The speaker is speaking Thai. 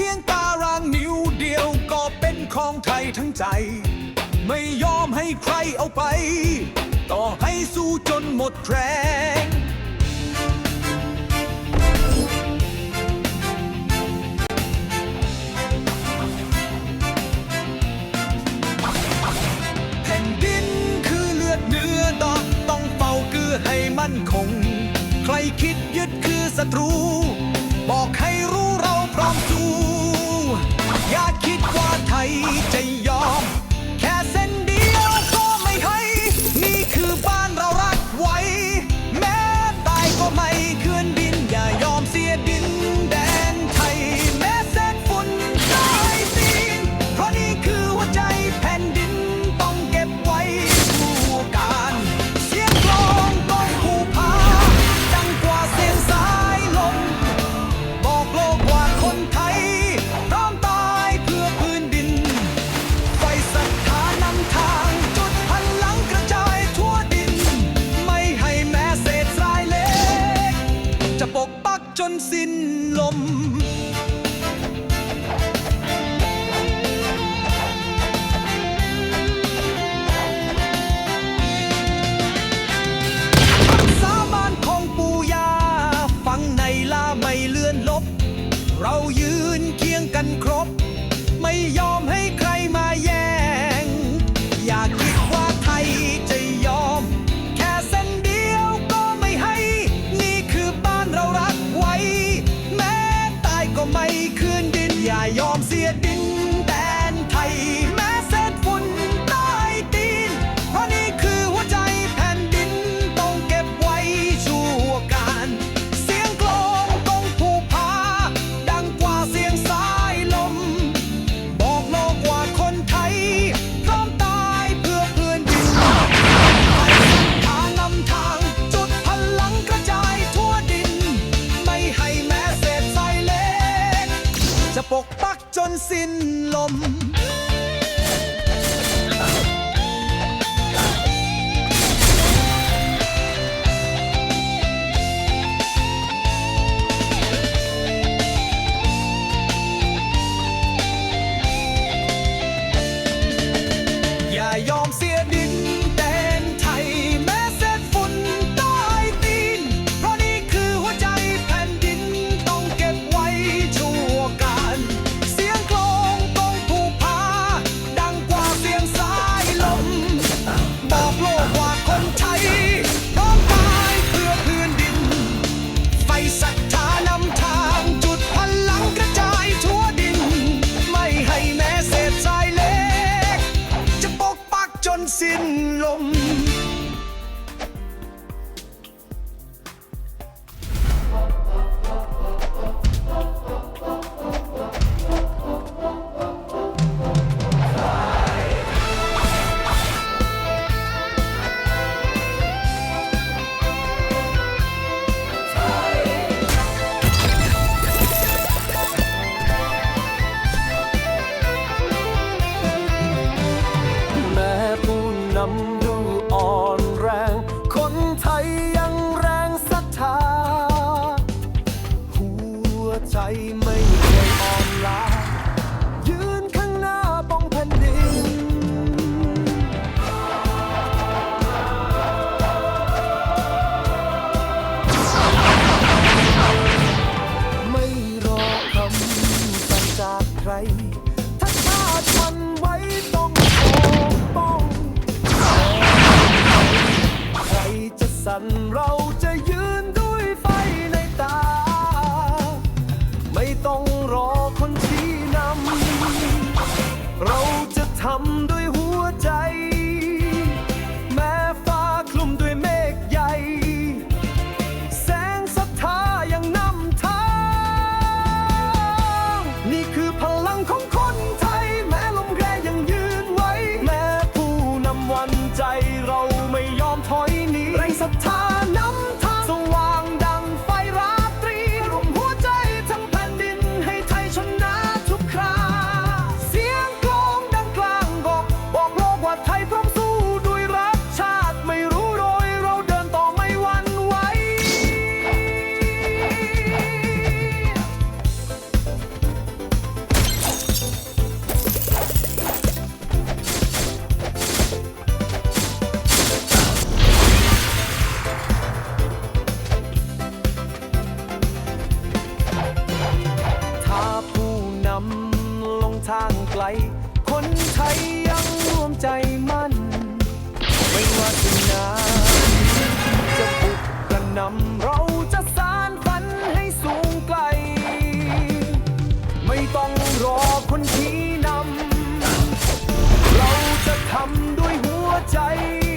พียงตารางนิ้วเดียวก็เป็นของไทยทั้งใจ ไม่ยอมให้ใครเอาไป ต่อให้สู้จนหมดแรงแผ่นดินคือเลือดเนื้อดอกต้องเป่าเกื้อให้มั่นคง ใครคิดยึดคือศัตรู บอกให้รู้ กันครบ 百尽善林。 สิ้นลม ไม่เคยอ่อนล้ายืนข้างหน้าป้องแผ่นดิน ไม่รอคำสั่งจากใคร ถ้าชาติมันไว้ต้องปกป้อง ใครจะสั่นเรา ทำด้วยหัวใจ แม้ฟ้าคลุมด้วยเมฆใหญ่ แสงศรัทธายังนำทาง นี่คือพลังของ ค